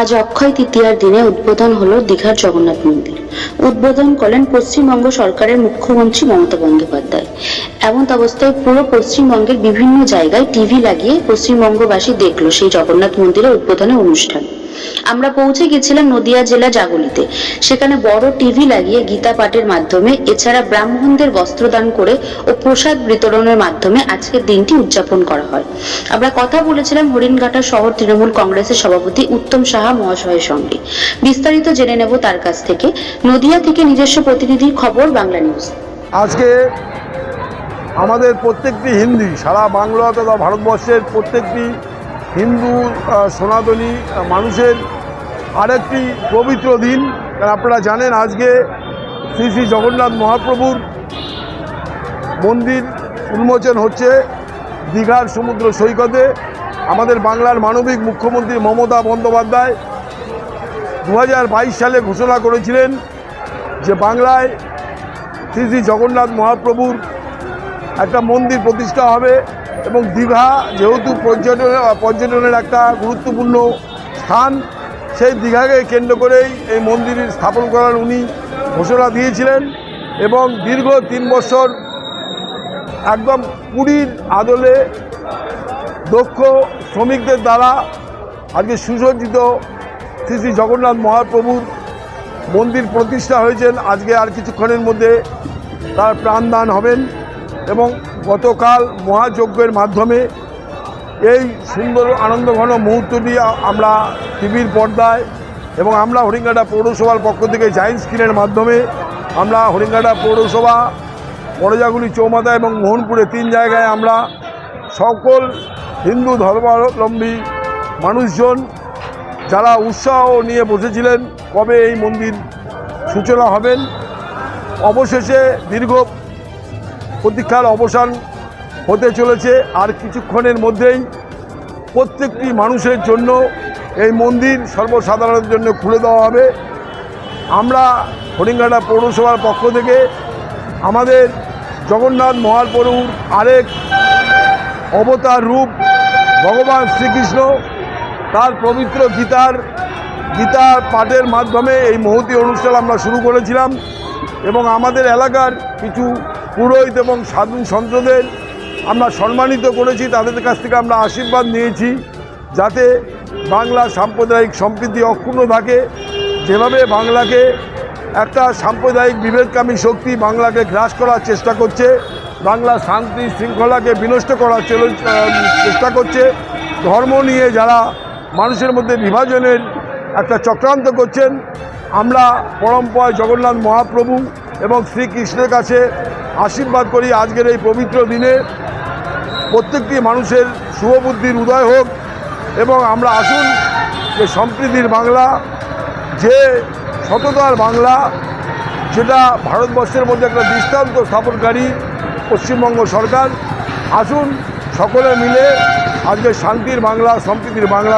আজ অক্ষয় তৃতীয়ার দিনে উদ্বোধন হলো দীঘার জগন্নাথ মন্দির। উদ্বোধন করেন পশ্চিমবঙ্গ সরকারের মুখ্যমন্ত্রী মমতা বন্দ্যোপাধ্যায়। এমন অবস্থায় পুরো পশ্চিমবঙ্গের বিভিন্ন জায়গায় টিভি লাগিয়ে পশ্চিমবঙ্গবাসী দেখল সেই জগন্নাথ মন্দিরের উদ্বোধনের অনুষ্ঠান। আমরা পৌঁছে গেছিলাম নদিয়া জেলা জাগলিতে। সেখানে বড় টিভি লাগিয়ে গীতা পাঠের মাধ্যমে, এছাড়া ব্রাহ্মণদের বস্ত্রদান করে ও প্রসাদ বিতরণের মাধ্যমে আজকের দিনটি উদযাপন করা হয়। আমরা কথা বলেছিলাম হরিণঘাটা শহর তৃণমূল কংগ্রেসের সভাপতি উত্তম সাহা মহাশয়ের সঙ্গে। বিস্তারিত জেনে নেব তার কাছ থেকে। নদিয়া থেকে নিজস্ব প্রতিনিধির খবর, বাংলা নিউজ। আজকে আমাদের প্রত্যেকটি হিন্দি, সারা বাংলা তথা ভারতবর্ষের প্রত্যেকটি হিন্দু সনাতনী মানুষের আরেকটি পবিত্র দিন। আপনারা জানেন আজকে শ্রী শ্রী জগন্নাথ মহাপ্রভুর মন্দির উন্মোচন হচ্ছে দীঘার সমুদ্র সৈকতে। আমাদের বাংলার মানবিক মুখ্যমন্ত্রী মমতা বন্দ্যোপাধ্যায় দু হাজার বাইশ সালে ঘোষণা করেছিলেন যে বাংলায় শ্রী শ্রী জগন্নাথ মহাপ্রভুর একটা মন্দির প্রতিষ্ঠা হবে। এবং দীঘা যেহেতু পর্যটন, পর্যটনের একটা গুরুত্বপূর্ণ স্থান, সেই দীঘাকে কেন্দ্র করেই এই মন্দির স্থাপন করার উনি ঘোষণা দিয়েছিলেন এবং দীর্ঘ তিন বছর একদম পুরীর আদলে দক্ষ শ্রমিকদের দ্বারা আজকে সুসজ্জিত শ্রী শ্রী জগন্নাথ মহাপ্রভুর মন্দির প্রতিষ্ঠা হয়েছেন। আজকে আর কিছুক্ষণের মধ্যে তার প্রাণদান হবেন। এবং গতকাল মহাযজ্ঞের মাধ্যমে এই সুন্দর আনন্দঘন আ- আমরা টিভির পর্দায় এবং আমরা হরিঙ্গাটা পৌরসভার পক্ষ থেকে জায়েন্ট স্ক্রিনের মাধ্যমে আমরা হরিঙ্গাটা পৌরসভা বড়জাগুলি চৌমাথা এবং মোহনপুরে তিন জায়গায় আমরা সকল হিন্দু ধর্মাবলম্বী মানুষজন যারা উৎসাহ নিয়ে বসেছিলেন কবে এই মন্দির সূচনা হবেন, অবশেষে দীর্ঘ প্রতীক্ষার অবসান হতে চলেছে আর কিছুক্ষণের মধ্যেই প্রত্যেকটি মানুষের জন্য এই মন্দির সর্বসাধারণের জন্য খুলে দেওয়া হবে। আমরা হরিঙ্গাটা পৌরসভার পক্ষ থেকে আমাদের জগন্নাথ মহাপ্রভুর আরেক অবতার রূপ ভগবান শ্রীকৃষ্ণ, তার পবিত্র গীতার গীতা পাঠের মাধ্যমে এই মহতি অনুষ্ঠান আমরা শুরু করেছিলাম এবং আমাদের এলাকার কিছু পুরোহিত এবং সাধু সন্তদের আমরা সম্মানিত করেছি, তাদের কাছ থেকে আমরা আশীর্বাদ নিয়েছি যাতে বাংলা সাম্প্রদায়িক সম্প্রীতি অক্ষুণ্ণ থাকে। যেভাবে বাংলাকে একটা সাম্প্রদায়িক বিভেদকামী শক্তি বাংলাকে গ্রাস করার চেষ্টা করছে, বাংলা শান্তি শৃঙ্খলাকে বিনষ্ট করার চেষ্টা করছে, ধর্ম নিয়ে যারা মানুষের মধ্যে বিভাজনের একটা চক্রান্ত করছেন, আমরা পরম্পরায় জগন্নাথ মহাপ্রভু এবং শ্রীকৃষ্ণের কাছে আশীর্বাদ করি আজকের এই পবিত্র দিনে। প্রত্যেকটি মানুষের শুভবুদ্ধির উদয় হোক এবং আমরা আসুন যে সম্প্রীতির বাংলা, যে সততার বাংলা, যেটা ভারতবর্ষের মধ্যে একটা দৃষ্টান্ত স্থাপনকারী পশ্চিমবঙ্গ সরকার, আসুন সকলে মিলে আজকে শান্তির বাংলা, সম্প্রীতির বাংলা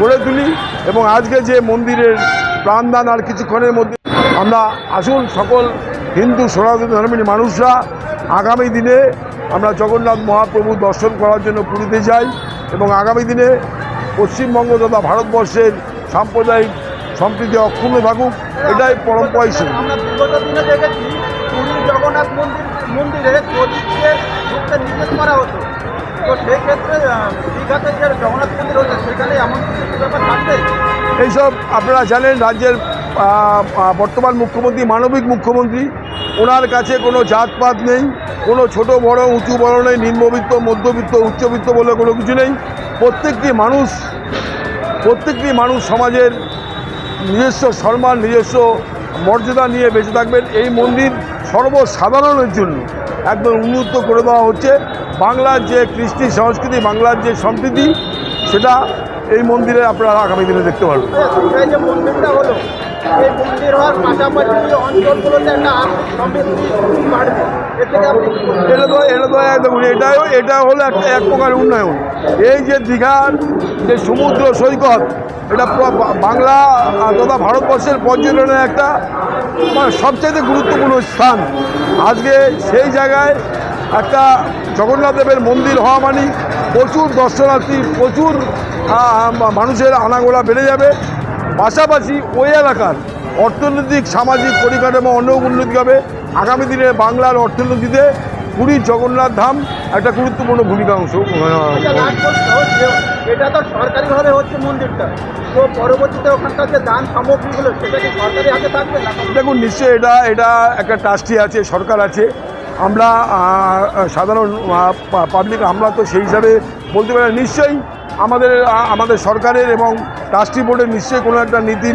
গড়ে তুলি এবং আজকে যে মন্দিরের প্রাণদান আর কিছুক্ষণের মধ্যে আমরা আসুন সকল হিন্দু সনাতন ধর্মের মানুষরা আগামী দিনে আমরা জগন্নাথ মহাপ্রভু দর্শন করার জন্য পুরীতে যাই এবং আগামী দিনে পশ্চিমবঙ্গ তথা ভারতবর্ষের সাম্প্রদায়িক সম্প্রীতি অক্ষুণ্ণ থাকুক এটাই পরম্পরা হিসেবে আমরা বিগত দিনে দেখেছি পুরী জগন্নাথ মন্দির মন্দিরে প্রদীপকে নিষেধ করা হতো। তো সেই দীঘাতে যে জগন্নাথ মন্দির হচ্ছে সেখানে এমন কিছু ব্যাপার থাকবে? এইসব আপনারা জানেন রাজ্যের বর্তমান মুখ্যমন্ত্রী, মানবিক মুখ্যমন্ত্রী, ওনার কাছে কোনো জাতপাত নেই, কোনো ছোট, বড়, উঁচু, বড় নেই, নিম্নবিত্ত, মধ্যবিত্ত, উচ্চবিত্ত বলে কোনো কিছু নেই। প্রত্যেকটি মানুষ প্রত্যেকটি মানুষ সমাজের নিজস্ব সম্মান, নিজস্ব মর্যাদা নিয়ে বেঁচে থাকবেন। এই মন্দির সর্বসাধারণের জন্য একদম উন্মুক্ত করে দেওয়া হচ্ছে। বাংলার যে কৃষ্টি সংস্কৃতি, বাংলার যে সম্প্রীতি, সেটা এই মন্দিরে আপনারা আগামী দিনে দেখতে পারবেন? এটা তো এটা তো একদম এটাও এটা হলো একটা এক প্রকার উন্নয়ন। এই যে দীঘার যে সমুদ্র সৈকত এটা বাংলা তথা ভারতবর্ষের পর্যটনের একটা মানে সবচাইতে গুরুত্বপূর্ণ স্থান। আজকে সেই জায়গায় একটা জগন্নাথ দেবের মন্দির হওয়া মানে প্রচুর দর্শনার্থী প্রচুর মানুষের আনাগোলা বেড়ে যাবে। পাশাপাশি ওই এলাকার অর্থনৈতিক সামাজিক পরিকাঠামো অনেক উন্নতি হবে। আগামী দিনে বাংলার অর্থনীতিতে পুরীর জগন্নাথ ধাম একটা গুরুত্বপূর্ণ ভূমিকা অংশ এটা তো সরকারিভাবে হচ্ছে মন্দিরটা। তো পরবর্তীতে ওখানকার যে দান সামগ্রীগুলো সেটা কি সরকারি হাতে থাকবে না? দেখুন নিশ্চয়ই এটা এটা একটা ট্রাস্টি আছে সরকার আছে। আমরা সাধারণ পাবলিক আমরা তো সেই হিসাবে বলতে পারি নিশ্চয়ই আমাদের আমাদের সরকারের এবং ট্রাস্টি বোর্ডের নিশ্চয়ই কোনো একটা নীতি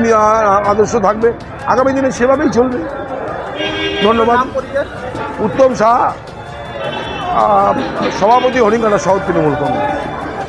আদর্শ থাকবে। আগামী দিনে সেভাবেই চলবে। ধন্যবাদ। উত্তম শাহ সভাপতি হরিঙ্গানা শহর তৃণমূল কংগ্রেস।